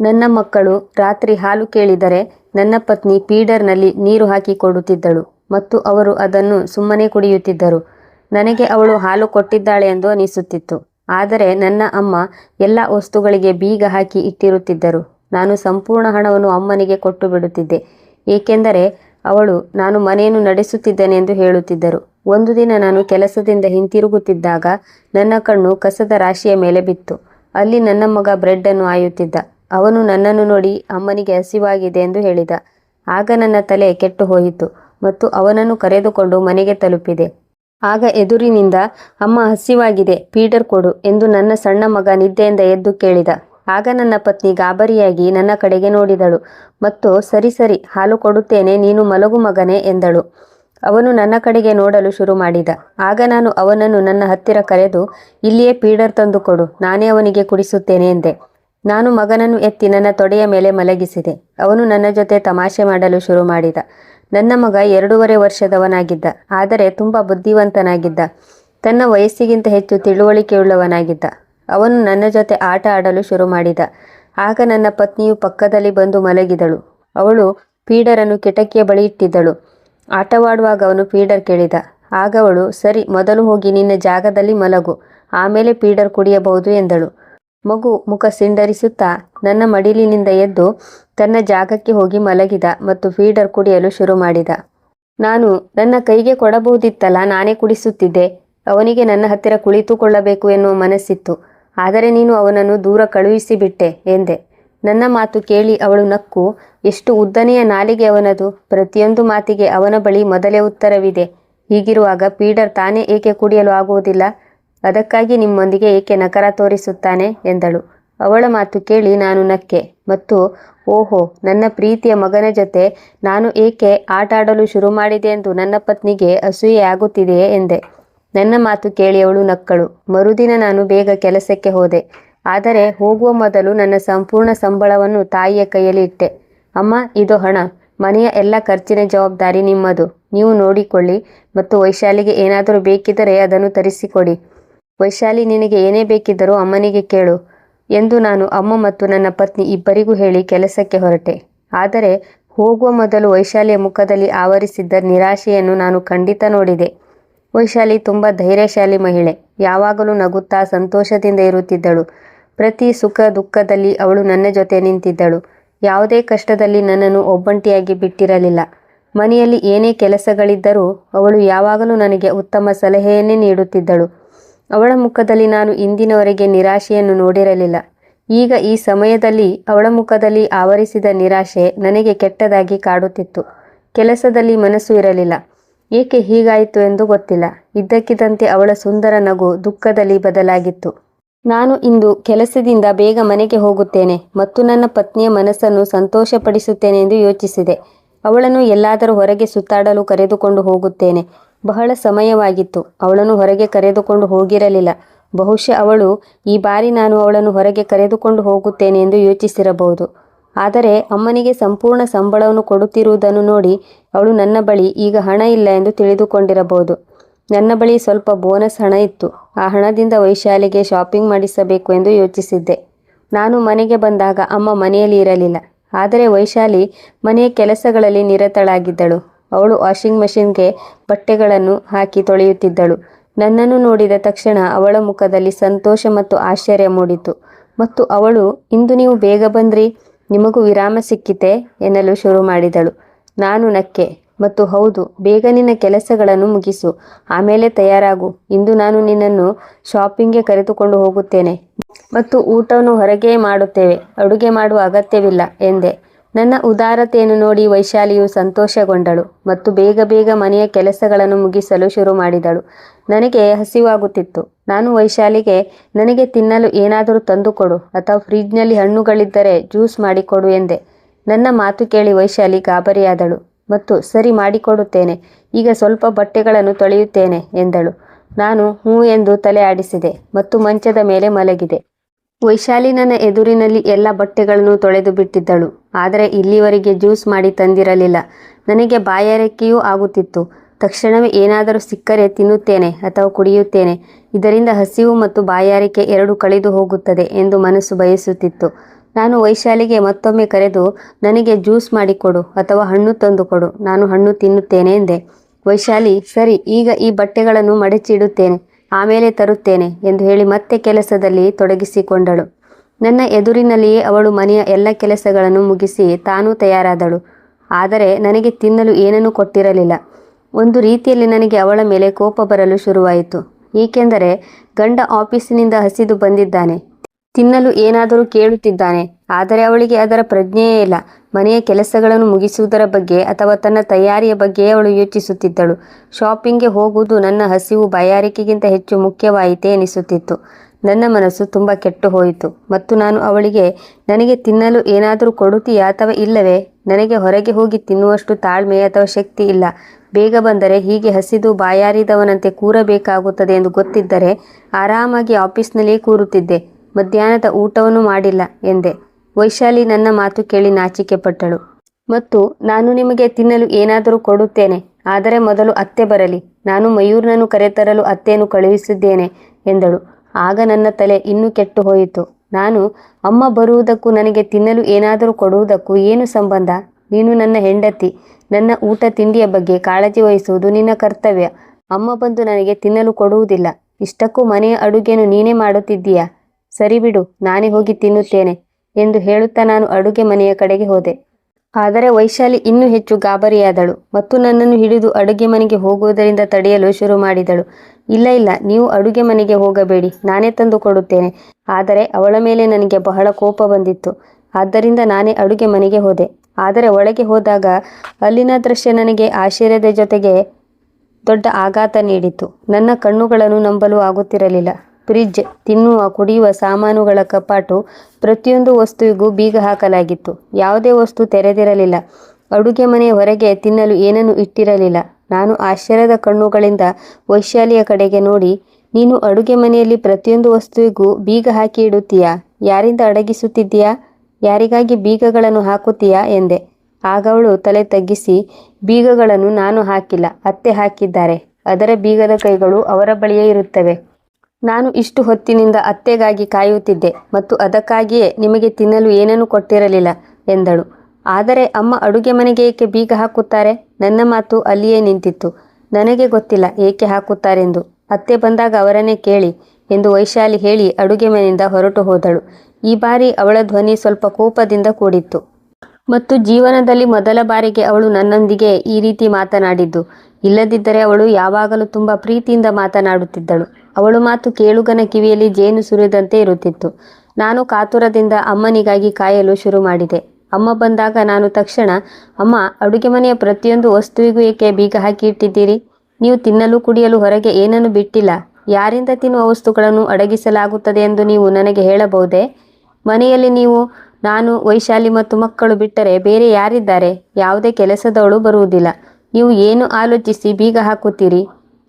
ನನ್ನ ಮಕ್ಕಳು ರಾತ್ರಿ ಹಾಲು ಕೇಳಿದರೆ ನನ್ನ ಪತ್ನಿ ಪೀಡರ್ನಲ್ಲಿ ನೀರು ಹಾಕಿ ಕೊಡುತ್ತಿದ್ದಳು ಮತ್ತು ಅವರು ಅದನ್ನು ಸುಮ್ಮನೆ ಕುಡಿಯುತ್ತಿದ್ದರು. ನನಗೆ ಅವಳು ಹಾಲು ಕೊಟ್ಟಿದ್ದಾಳೆ ಎಂದು ಅನಿಸುತ್ತಿತ್ತು. ಆದರೆ ನನ್ನ ಅಮ್ಮ ಎಲ್ಲ ವಸ್ತುಗಳಿಗೆ ಬೀಗ ಹಾಕಿ ಇಟ್ಟಿರುತ್ತಿದ್ದರು. ನಾನು ಸಂಪೂರ್ಣ ಹಣವನ್ನು ಅಮ್ಮನಿಗೆ ಕೊಟ್ಟು ಬಿಡುತ್ತಿದ್ದೆ. ಏಕೆಂದರೆ ಅವಳು, ನಾನು ಮನೆಯನ್ನು ನಡೆಸುತ್ತಿದ್ದೇನೆ ಎಂದು ಹೇಳುತ್ತಿದ್ದರು. ಒಂದು ದಿನ ನಾನು ಕೆಲಸದಿಂದ ಹಿಂತಿರುಗುತ್ತಿದ್ದಾಗ ನನ್ನ ಕಣ್ಣು ಕಸದ ರಾಶಿಯ ಮೇಲೆ ಬಿತ್ತು. ಅಲ್ಲಿ ನನ್ನ ಮಗ ಬ್ರೆಡ್ ಅನ್ನು ಆಯುತ್ತಿದ್ದ. ಅವನು ನನ್ನನ್ನು ನೋಡಿ ಅಮ್ಮನಿಗೆ ಹಸಿವಾಗಿದೆ ಎಂದು ಹೇಳಿದ. ಆಗ ನನ್ನ ತಲೆ ಕೆಟ್ಟು ಹೋಯಿತು ಮತ್ತು ಅವನನ್ನು ಕರೆದುಕೊಂಡು ಮನೆಗೆ ತಲುಪಿದೆ. ಆಗ ಎದುರಿನಿಂದ, ಅಮ್ಮ, ಹಸಿವಾಗಿದೆ ಪೀಡರ್ ಕೊಡು ಎಂದು ನನ್ನ ಸಣ್ಣ ಮಗ ನಿದ್ದೆಯಿಂದ ಎದ್ದು ಕೇಳಿದ. ಆಗ ನನ್ನ ಪತ್ನಿ ಗಾಬರಿಯಾಗಿ ನನ್ನ ಕಡೆಗೆ ನೋಡಿದಳು ಮತ್ತು, ಸರಿ ಸರಿ, ಹಾಲು ಕೊಡುತ್ತೇನೆ, ನೀನು ಮಲಗು ಮಗನೇ ಎಂದಳು. ಅವನು ನನ್ನ ಕಡೆಗೆ ನೋಡಲು ಶುರು ಮಾಡಿದ. ಆಗ ನಾನು ಅವನನ್ನು ನನ್ನ ಹತ್ತಿರ ಕರೆದು, ಇಲ್ಲಿಯೇ ಪೀಡರ್ ತಂದುಕೊಡು ನಾನೇ ಅವನಿಗೆ ಕುಡಿಸುತ್ತೇನೆ ಎಂದೆ. ನಾನು ಮಗನನ್ನು ಎತ್ತಿ ನನ್ನ ತೊಡೆಯ ಮೇಲೆ ಮಲಗಿಸಿದೆ. ಅವನು ನನ್ನ ಜೊತೆ ತಮಾಷೆ ಮಾಡಲು ಶುರು ಮಾಡಿದ. ನನ್ನ ಮಗ ಎರಡೂವರೆ ವರ್ಷದವನಾಗಿದ್ದ. ಆದರೆ ತುಂಬ ಬುದ್ಧಿವಂತನಾಗಿದ್ದ. ತನ್ನ ವಯಸ್ಸಿಗಿಂತ ಹೆಚ್ಚು ತಿಳುವಳಿಕೆಯುಳ್ಳವನಾಗಿದ್ದ. ಅವನು ನನ್ನ ಜೊತೆ ಆಟ ಆಡಲು ಶುರು ಮಾಡಿದ. ಆಗ ನನ್ನ ಪತ್ನಿಯು ಪಕ್ಕದಲ್ಲಿ ಬಂದು ಮಲಗಿದಳು. ಅವಳು ಪೀಡರನ್ನು ಕಿಟಕಿಯ ಬಳಿ ಇಟ್ಟಿದ್ದಳು. ಆಟವಾಡುವಾಗ ಅವನು ಪೀಡರ್ ಕೇಳಿದ. ಆಗ ಅವಳು, ಸರಿ, ಮೊದಲು ಹೋಗಿ ನಿನ್ನ ಜಾಗದಲ್ಲಿ ಮಲಗು. ಆಮೇಲೆ ಪೀಡರ್ ಕುಡಿಯಬಹುದು ಎಂದಳು. ಮಗು ಮುಖ ಸಿಂಡರಿಸುತ್ತಾ ನನ್ನ ಮಡಿಲಿನಿಂದ ಎದ್ದು ತನ್ನ ಜಾಗಕ್ಕೆ ಹೋಗಿ ಮಲಗಿದ ಮತ್ತು ಫೀಡರ್ ಕುಡಿಯಲು ಶುರು ಮಾಡಿದ. ನಾನು, ನನ್ನ ಕೈಗೆ ಕೊಡಬಹುದಿತ್ತಲ್ಲ, ನಾನೇ ಕುಡಿಸುತ್ತಿದ್ದೆ. ಅವನಿಗೆ ನನ್ನ ಹತ್ತಿರ ಕುಳಿತುಕೊಳ್ಳಬೇಕು ಎನ್ನುವ ಮನಸ್ಸಿತ್ತು. ಆದರೆ ನೀನು ಅವನನ್ನು ದೂರ ಕಳುಹಿಸಿಬಿಟ್ಟೆ, ಎಂದೆ. ನನ್ನ ಮಾತು ಕೇಳಿ ಅವಳು ನಕ್ಕು, ಎಷ್ಟು ಉದ್ದನೆಯ ನಾಲಿಗೆ ಅವನದು, ಪ್ರತಿಯೊಂದು ಮಾತಿಗೆ ಅವನ ಬಳಿ ಮೊದಲೇ ಉತ್ತರವಿದೆ. ಹೀಗಿರುವಾಗ ಪೀಡರ್ ತಾನೇ ಏಕೆ ಕುಡಿಯಲು ಆಗುವುದಿಲ್ಲ? ಅದಕ್ಕಾಗಿ ನಿಮ್ಮೊಂದಿಗೆ ಏಕೆ ನಕರ ತೋರಿಸುತ್ತಾನೆ ಎಂದಳು. ಅವಳ ಮಾತು ಕೇಳಿ ನಾನು ನಕ್ಕೆ ಮತ್ತು, ಓಹೋ, ನನ್ನ ಪ್ರೀತಿಯ ಮಗನ ಜೊತೆ ನಾನು ಏಕೆ ಆಟ ಆಡಲು ಶುರು ಮಾಡಿದೆ ಎಂದು ನನ್ನ ಪತ್ನಿಗೆ ಅಸೂಯೆ ಆಗುತ್ತಿದೆಯೇ ಎಂದೆ. ನನ್ನ ಮಾತು ಕೇಳಿ ಅವಳು ನಕ್ಕಳು. ಮರುದಿನ ನಾನು ಬೇಗ ಕೆಲಸಕ್ಕೆ ಹೋದೆ. ಆದರೆ ಹೋಗುವ ಮೊದಲು ನನ್ನ ಸಂಪೂರ್ಣ ಸಂಬಳವನ್ನು ತಾಯಿಯ ಕೈಯಲ್ಲಿ ಇಟ್ಟೆ. ಅಮ್ಮ, ಇದು ಹಣ. ಮನೆಯ ಎಲ್ಲ ಖರ್ಚಿನ ಜವಾಬ್ದಾರಿ ನಿಮ್ಮದು. ನೀವು ನೋಡಿಕೊಳ್ಳಿ ಮತ್ತು ವೈಶಾಲಿಗೆ ಏನಾದರೂ ಬೇಕಿದ್ದರೆ ಅದನ್ನು ತರಿಸಿಕೊಡಿ. ವೈಶಾಲಿ, ನಿನಗೆ ಏನೇ ಬೇಕಿದ್ದರೂ ಅಮ್ಮನಿಗೆ ಕೇಳು ಎಂದು ನಾನು ಅಮ್ಮ ಮತ್ತು ನನ್ನ ಪತ್ನಿ ಇಬ್ಬರಿಗೂ ಹೇಳಿ ಕೆಲಸಕ್ಕೆ ಹೊರಟೆ. ಆದರೆ ಹೋಗುವ ಮೊದಲು ವೈಶಾಲಿಯ ಮುಖದಲ್ಲಿ ಆವರಿಸಿದ್ದ ನಿರಾಶೆಯನ್ನು ನಾನು ಖಂಡಿತ ನೋಡಿದೆ. ವೈಶಾಲಿ ತುಂಬ ಧೈರ್ಯಶಾಲಿ ಮಹಿಳೆ. ಯಾವಾಗಲೂ ನಗುತ್ತಾ ಸಂತೋಷದಿಂದ ಇರುತ್ತಿದ್ದಳು. ಪ್ರತಿ ಸುಖ ದುಃಖದಲ್ಲಿ ಅವಳು ನನ್ನ ಜೊತೆ ನಿಂತಿದ್ದಳು. ಯಾವುದೇ ಕಷ್ಟದಲ್ಲಿ ನನ್ನನ್ನು ಒಬ್ಬಂಟಿಯಾಗಿ ಬಿಟ್ಟಿರಲಿಲ್ಲ. ಮನೆಯಲ್ಲಿ ಏನೇ ಕೆಲಸಗಳಿದ್ದರೂ ಅವಳು ಯಾವಾಗಲೂ ನನಗೆ ಉತ್ತಮ ಸಲಹೆಯನ್ನೇ ನೀಡುತ್ತಿದ್ದಳು. ಅವಳ ಮುಖದಲ್ಲಿ ನಾನು ಇಂದಿನವರೆಗೆ ನಿರಾಶೆಯನ್ನು ನೋಡಿರಲಿಲ್ಲ. ಈಗ ಈ ಸಮಯದಲ್ಲಿ ಅವಳ ಮುಖದಲ್ಲಿ ಆವರಿಸಿದ ನಿರಾಶೆ ನನಗೆ ಕೆಟ್ಟದಾಗಿ ಕಾಡುತ್ತಿತ್ತು. ಕೆಲಸದಲ್ಲಿ ಮನಸ್ಸು ಇರಲಿಲ್ಲ. ಏಕೆ ಹೀಗಾಯಿತು ಎಂದು ಗೊತ್ತಿಲ್ಲ. ಇದ್ದಕ್ಕಿದ್ದಂತೆ ಅವಳ ಸುಂದರ ನಗು ದುಃಖದಲ್ಲಿ ಬದಲಾಗಿತ್ತು. ನಾನು ಇಂದು ಕೆಲಸದಿಂದ ಬೇಗ ಮನೆಗೆ ಹೋಗುತ್ತೇನೆ ಮತ್ತು ನನ್ನ ಪತ್ನಿಯ ಮನಸ್ಸನ್ನು ಸಂತೋಷಪಡಿಸುತ್ತೇನೆ ಎಂದು ಯೋಚಿಸಿದೆ. ಅವಳನ್ನು ಎಲ್ಲಾದರೂ ಹೊರಗೆ ಸುತ್ತಾಡಲು ಕರೆದುಕೊಂಡು ಹೋಗುತ್ತೇನೆ. ಬಹಳ ಸಮಯವಾಗಿತ್ತು. ಅವಳನ್ನು ಹೊರಗೆ ಕರೆದುಕೊಂಡು ಹೋಗಿರಲಿಲ್ಲ. ಬಹುಶಃ ಅವಳು, ಈ ಬಾರಿ ನಾನು ಅವಳನ್ನು ಹೊರಗೆ ಕರೆದುಕೊಂಡು ಹೋಗುತ್ತೇನೆ ಎಂದು ಯೋಚಿಸಿರಬಹುದು. ಆದರೆ ಅಮ್ಮನಿಗೆ ಸಂಪೂರ್ಣ ಸಂಬಳವನ್ನು ಕೊಡುತ್ತಿರುವುದನ್ನು ನೋಡಿ ಅವಳು ನನ್ನ ಬಳಿ ಈಗ ಹಣ ಇಲ್ಲ ಎಂದು ತಿಳಿದುಕೊಂಡಿರಬಹುದು. ನನ್ನ ಬಳಿ ಸ್ವಲ್ಪ ಬೋನಸ್ ಹಣ ಇತ್ತು. ಆ ಹಣದಿಂದ ವೈಶಾಲಿಗೆ ಶಾಪಿಂಗ್ ಮಾಡಿಸಬೇಕು ಎಂದು ಯೋಚಿಸಿದ್ದೆ. ನಾನು ಮನೆಗೆ ಬಂದಾಗ ಅಮ್ಮ ಮನೆಯಲ್ಲಿ ಇರಲಿಲ್ಲ. ಆದರೆ ವೈಶಾಲಿ ಮನೆಯ ಕೆಲಸಗಳಲ್ಲಿ ನಿರತಳಾಗಿದ್ದಳು. ಅವಳು ವಾಷಿಂಗ್ ಮಷಿನ್ಗೆ ಬಟ್ಟೆಗಳನ್ನು ಹಾಕಿ ತೊಳೆಯುತ್ತಿದ್ದಳು. ನನ್ನನ್ನು ನೋಡಿದ ತಕ್ಷಣ ಅವಳ ಮುಖದಲ್ಲಿ ಸಂತೋಷ ಮತ್ತು ಆಶ್ಚರ್ಯ ಮೂಡಿತು. ಮತ್ತು ಅವಳು, ಇಂದು ನೀವು ಬೇಗ ಬಂದ್ರಿ, ನಿಮಗೂ ವಿರಾಮ ಸಿಕ್ಕಿತೆ? ಎನ್ನಲು ಶುರು ಮಾಡಿದಳು. ನಾನು ನಕ್ಕೆ, ಮತ್ತು ಹೌದು, ಬೇಗ ನಿನ್ನ ಕೆಲಸಗಳನ್ನು ಮುಗಿಸು. ಆಮೇಲೆ ತಯಾರಾಗು. ಇಂದು ನಾನು ನಿನ್ನನ್ನು ಶಾಪಿಂಗ್ಗೆ ಕರೆದುಕೊಂಡು ಹೋಗುತ್ತೇನೆ. ಮತ್ತು ಊಟವನ್ನು ಹೊರಗೆ ಮಾಡುತ್ತೇವೆ. ಅಡುಗೆ ಮಾಡುವ ಅಗತ್ಯವಿಲ್ಲ, ಎಂದೆ. ನನ್ನ ಉದಾರತೆಯನ್ನು ನೋಡಿ ವೈಶಾಲಿಯು ಸಂತೋಷಗೊಂಡಳು ಮತ್ತು ಬೇಗ ಬೇಗ ಮನೆಯ ಕೆಲಸಗಳನ್ನು ಮುಗಿಸಲು ಶುರು ಮಾಡಿದಳು. ನನಗೆ ಹಸಿವಾಗುತ್ತಿತ್ತು. ನಾನು ವೈಶಾಲಿಗೆ, ನನಗೆ ತಿನ್ನಲು ಏನಾದರೂ ತಂದುಕೊಡು ಅಥವಾ ಫ್ರಿಜ್ನಲ್ಲಿ ಹಣ್ಣುಗಳಿದ್ದರೆ ಜ್ಯೂಸ್ ಮಾಡಿಕೊಡು ಎಂದೆ. ನನ್ನ ಮಾತು ಕೇಳಿ ವೈಶಾಲಿ ಗಾಬರಿಯಾದಳು ಮತ್ತು, ಸರಿ ಮಾಡಿಕೊಡುತ್ತೇನೆ, ಈಗ ಸ್ವಲ್ಪ ಬಟ್ಟೆಗಳನ್ನು ತೊಳೆಯುತ್ತೇನೆ ಎಂದಳು. ನಾನು, ಹ್ಞೂ ಎಂದು ತಲೆ ಆಡಿಸಿದೆ ಮತ್ತು ಮಂಚದ ಮೇಲೆ ಮಲಗಿದೆ. ವೈಶಾಲಿ ನನ್ನ ಎದುರಿನಲ್ಲಿ ಎಲ್ಲ ಬಟ್ಟೆಗಳನ್ನು ತೊಳೆದು ಬಿಟ್ಟಿದ್ದಳು. ಆದರೆ ಇಲ್ಲಿವರೆಗೆ ಜ್ಯೂಸ್ ಮಾಡಿ ತಂದಿರಲಿಲ್ಲ. ನನಗೆ ಬಾಯಾರಿಕೆಯೂ ಆಗುತ್ತಿತ್ತು. ತಕ್ಷಣವೇ ಏನಾದರೂ ಸಿಕ್ಕರೆ ತಿನ್ನುತ್ತೇನೆ ಅಥವಾ ಕುಡಿಯುತ್ತೇನೆ. ಇದರಿಂದ ಹಸಿವು ಮತ್ತು ಬಾಯಾರಿಕೆ ಎರಡು ಕಳೆದು ಹೋಗುತ್ತದೆ ಎಂದು ಮನಸ್ಸು ಬಯಸುತ್ತಿತ್ತು. ನಾನು ವೈಶಾಲಿಗೆ ಮತ್ತೊಮ್ಮೆ ಕರೆದು, ನನಗೆ ಜ್ಯೂಸ್ ಮಾಡಿಕೊಡು ಅಥವಾ ಹಣ್ಣು ತಂದು ಕೊಡು. ನಾನು ಹಣ್ಣು ತಿನ್ನುತ್ತೇನೆ ಎಂದೆ. ವೈಶಾಲಿ, ಸರಿ, ಈಗ ಈ ಬಟ್ಟೆಗಳನ್ನು ಮಡಚಿಡುತ್ತೇನೆ. ಆಮೇಲೆ ತರುತ್ತೇನೆ ಎಂದು ಹೇಳಿ ಮತ್ತೆ ಕೆಲಸದಲ್ಲಿ ತೊಡಗಿಸಿಕೊಂಡಳು. ನನ್ನ ಎದುರಿನಲ್ಲಿಯೇ ಅವಳು ಮನೆಯ ಎಲ್ಲ ಕೆಲಸಗಳನ್ನು ಮುಗಿಸಿ ತಾನೂ ತಯಾರಾದಳು. ಆದರೆ ನನಗೆ ತಿನ್ನಲು ಏನನ್ನೂ ಕೊಟ್ಟಿರಲಿಲ್ಲ. ಒಂದು ರೀತಿಯಲ್ಲಿ ನನಗೆ ಅವಳ ಮೇಲೆ ಕೋಪ ಬರಲು ಶುರುವಾಯಿತು. ಏಕೆಂದರೆ ಗಂಡ ಆಫೀಸಿನಿಂದ ಹಸಿದು ಬಂದಿದ್ದಾನೆ. ತಿನ್ನಲು ಏನಾದರೂ ಕೇಳುತ್ತಿದ್ದಾನೆ. ಆದರೆ ಅವಳಿಗೆ ಅದರ ಪ್ರಜ್ಞೆಯೇ ಇಲ್ಲ. ಮನೆಯ ಕೆಲಸಗಳನ್ನು ಮುಗಿಸುವುದರ ಬಗ್ಗೆ ಅಥವಾ ತನ್ನ ತಯಾರಿಯ ಬಗ್ಗೆ ಅವಳು ಯೋಚಿಸುತ್ತಿದ್ದಳು. ಶಾಪಿಂಗ್ಗೆ ಹೋಗುವುದು ನನ್ನ ಹಸಿವು, ಬಾಯಾರಿಕೆಗಿಂತ ಹೆಚ್ಚು ಮುಖ್ಯವಾಯಿತೇ ಎನಿಸುತ್ತಿತ್ತು. ನನ್ನ ಮನಸ್ಸು ತುಂಬ ಕೆಟ್ಟು ಹೋಯಿತು. ಮತ್ತು ನಾನು ಅವಳಿಗೆ, ನನಗೆ ತಿನ್ನಲು ಏನಾದರೂ ಕೊಡುತ್ತೀಯಾ ಅಥವಾ ಇಲ್ಲವೇ? ನನಗೆ ಹೊರಗೆ ಹೋಗಿ ತಿನ್ನುವಷ್ಟು ತಾಳ್ಮೆ ಅಥವಾ ಶಕ್ತಿ ಇಲ್ಲ. ಬೇಗ ಬಂದರೆ ಹೀಗೆ ಹಸಿದು ಬಾಯಾರಿದವನಂತೆ ಕೂರಬೇಕಾಗುತ್ತದೆ ಎಂದು ಗೊತ್ತಿದ್ದರೆ ಆರಾಮಾಗಿ ಆಫೀಸ್ನಲ್ಲಿಯೇ ಕೂರುತ್ತಿದ್ದೆ. ಮಧ್ಯಾಹ್ನದ ಊಟವನ್ನು ಮಾಡಿಲ್ಲ, ಎಂದೆ. ವೈಶಾಲಿ ನನ್ನ ಮಾತು ಕೇಳಿ ನಾಚಿಕೆ ಪಟ್ಟಳು ಮತ್ತು ನಾನು ನಿಮಗೆ ತಿನ್ನಲು ಏನಾದರೂ ಕೊಡುತ್ತೇನೆ, ಆದರೆ ಮೊದಲು ಅತ್ತೆ ಬರಲಿ, ನಾನು ಮಯೂರ್ನನ್ನು ಕರೆತರಲು ಅತ್ತೆಯನ್ನು ಕಳುಹಿಸಿದ್ದೇನೆ ಎಂದಳು. ಆಗ ನನ್ನ ತಲೆ ಇನ್ನೂ ಕೆಟ್ಟು ಹೋಯಿತು. ನಾನು, ಅಮ್ಮ ಬರುವುದಕ್ಕೂ ನನಗೆ ತಿನ್ನಲು ಏನಾದರೂ ಕೊಡುವುದಕ್ಕೂ ಏನು ಸಂಬಂಧ? ನೀನು ನನ್ನ ಹೆಂಡತಿ, ನನ್ನ ಊಟ ತಿಂಡಿಯ ಬಗ್ಗೆ ಕಾಳಜಿ ವಹಿಸುವುದು ನಿನ್ನ ಕರ್ತವ್ಯ. ಅಮ್ಮ ಬಂದು ನನಗೆ ತಿನ್ನಲು ಕೊಡುವುದಿಲ್ಲ. ಇಷ್ಟಕ್ಕೂ ಮನೆಯ ಅಡುಗೆಯನ್ನು ನೀನೇ ಮಾಡುತ್ತಿದ್ದೀಯಾ? ಸರಿ ಬಿಡು, ನಾನೇ ಹೋಗಿ ತಿನ್ನುತ್ತೇನೆ. ಎಂದು ಹೇಳುತ್ತಾ ನಾನು ಅಡುಗೆ ಮನೆಯ ಕಡೆಗೆ ಹೋದೆ. ಆದರೆ ವೈಶಾಲಿ ಇನ್ನೂ ಹೆಚ್ಚು ಗಾಬರಿಯಾದಳು ಮತ್ತು ನನ್ನನ್ನು ಹಿಡಿದು ಅಡುಗೆ ಮನೆಗೆ ಹೋಗುವುದರಿಂದ ತಡೆಯಲು ಶುರು ಮಾಡಿದಳು. ಇಲ್ಲ ಇಲ್ಲ, ನೀವು ಅಡುಗೆ ಮನೆಗೆ ಹೋಗಬೇಡಿ, ನಾನೇ ತಂದು ಕೊಡುತ್ತೇನೆ. ಆದರೆ ಅವಳ ಮೇಲೆ ನನಗೆ ಬಹಳ ಕೋಪ ಬಂದಿತ್ತು. ಆದ್ದರಿಂದ ನಾನೇ ಅಡುಗೆ ಮನೆಗೆ ಹೋದೆ. ಆದರೆ ಒಳಗೆ ಹೋದಾಗ ಅಲ್ಲಿನ ದೃಶ್ಯ ನನಗೆ ಆಶ್ಚರ್ಯದ ಜೊತೆಗೆ ದೊಡ್ಡ ಆಘಾತ ನೀಡಿತು. ನನ್ನ ಕಣ್ಣುಗಳನ್ನು ನಂಬಲು ಆಗುತ್ತಿರಲಿಲ್ಲ. ಫ್ರಿಡ್ಜ್ ತಿನ್ನುವ, ಕುಡಿಯುವ ಸಾಮಾನುಗಳ ಕಪಾಟು ಪ್ರತಿಯೊಂದು ವಸ್ತುವಿಗೂ ಬೀಗ ಹಾಕಲಾಗಿತ್ತು. ಯಾವುದೇ ವಸ್ತು ತೆರೆದಿರಲಿಲ್ಲ. ಅಡುಗೆ ಮನೆಯ ಹೊರಗೆ ತಿನ್ನಲು ಏನನ್ನು ಇಟ್ಟಿರಲಿಲ್ಲ. ನಾನು ಆಶ್ಚರ್ಯದ ಕಣ್ಣುಗಳಿಂದ ವೈಶಾಲಿಯ ಕಡೆಗೆ ನೋಡಿ, ನೀನು ಅಡುಗೆ ಮನೆಯಲ್ಲಿ ಪ್ರತಿಯೊಂದು ವಸ್ತುವಿಗೂ ಬೀಗ ಹಾಕಿ ಇಡುತ್ತೀಯಾ? ಯಾರಿಂದ ಅಡಗಿಸುತ್ತಿದ್ದೀಯಾ? ಯಾರಿಗಾಗಿ ಬೀಗಗಳನ್ನು ಹಾಕುತ್ತೀಯಾ? ಎಂದೆ. ಆಗ ಅವಳು ತಲೆ ತಗ್ಗಿಸಿ, ಬೀಗಗಳನ್ನು ನಾನು ಹಾಕಿಲ್ಲ, ಅತ್ತೆ ಹಾಕಿದ್ದಾರೆ. ಅದರ ಬೀಗದ ಕೈಗಳು ಅವರ ಬಳಿಯೇ ಇರುತ್ತವೆ. ನಾನು ಇಷ್ಟು ಹೊತ್ತಿನಿಂದ ಅತ್ತೆಗಾಗಿ ಕಾಯುತ್ತಿದ್ದೆ ಮತ್ತು ಅದಕ್ಕಾಗಿಯೇ ನಿಮಗೆ ತಿನ್ನಲು ಏನನ್ನೂ ಕೊಟ್ಟಿರಲಿಲ್ಲ ಎಂದಳು. ಆದರೆ ಅಮ್ಮ ಅಡುಗೆ ಮನೆಗೆ ಏಕೆ ಬೀಗ ಹಾಕುತ್ತಾರೆ? ನನ್ನ ಮಾತು ಅಲ್ಲಿಯೇ ನಿಂತಿತ್ತು. ನನಗೆ ಗೊತ್ತಿಲ್ಲ ಏಕೆ ಹಾಕುತ್ತಾರೆಂದು. ಅತ್ತೆ ಬಂದಾಗ ಅವರನ್ನೇ ಕೇಳಿ ಎಂದು ವೈಶಾಲಿ ಹೇಳಿ ಅಡುಗೆ ಮನೆಯಿಂದ ಹೊರಟು ಹೋದಳು. ಈ ಬಾರಿ ಅವಳ ಧ್ವನಿ ಸ್ವಲ್ಪ ಕೋಪದಿಂದ ಕೂಡಿತ್ತು. ಮತ್ತು ಜೀವನದಲ್ಲಿ ಮೊದಲ ಬಾರಿಗೆ ಅವಳು ನನ್ನೊಂದಿಗೆ ಈ ರೀತಿ ಮಾತನಾಡಿದ್ದು. ಇಲ್ಲದಿದ್ದರೆ ಅವಳು ಯಾವಾಗಲೂ ತುಂಬ ಪ್ರೀತಿಯಿಂದ ಮಾತನಾಡುತ್ತಿದ್ದಳು. ಅವಳು ಮಾತು ಕೇಳುಗನ ಕಿವಿಯಲ್ಲಿ ಜೇನು ಸುರಿದಂತೆ ಇರುತ್ತಿತ್ತು. ನಾನು ಕಾತುರದಿಂದ ಅಮ್ಮನಿಗಾಗಿ ಕಾಯಲು ಶುರು ಮಾಡಿದೆ. ಅಮ್ಮ ಬಂದಾಗ ನಾನು ತಕ್ಷಣ, ಅಮ್ಮ, ಅಡುಗೆ ಮನೆಯ ಪ್ರತಿಯೊಂದು ವಸ್ತುವಿಗೂ ಏಕೆ ಬೀಗ ಹಾಕಿ ಇಟ್ಟಿದ್ದೀರಿ? ನೀವು ತಿನ್ನಲು ಕುಡಿಯಲು ಹೊರಗೆ ಏನನ್ನು ಬಿಟ್ಟಿಲ್ಲ. ಯಾರಿಂದ ತಿನ್ನುವ ವಸ್ತುಗಳನ್ನು ಅಡಗಿಸಲಾಗುತ್ತದೆ ಎಂದು ನೀವು ನನಗೆ ಹೇಳಬಹುದೇ? ಮನೆಯಲ್ಲಿ ನೀವು ನಾನು ವೈಶಾಲಿ ಮತ್ತು ಮಕ್ಕಳು ಬಿಟ್ಟರೆ ಬೇರೆ ಯಾರಿದ್ದಾರೆ? ಯಾವುದೇ ಕೆಲಸದವಳು ಬರುವುದಿಲ್ಲ. ನೀವು ಏನು ಆಲೋಚಿಸಿ ಬೀಗ ಹಾಕುತ್ತೀರಿ?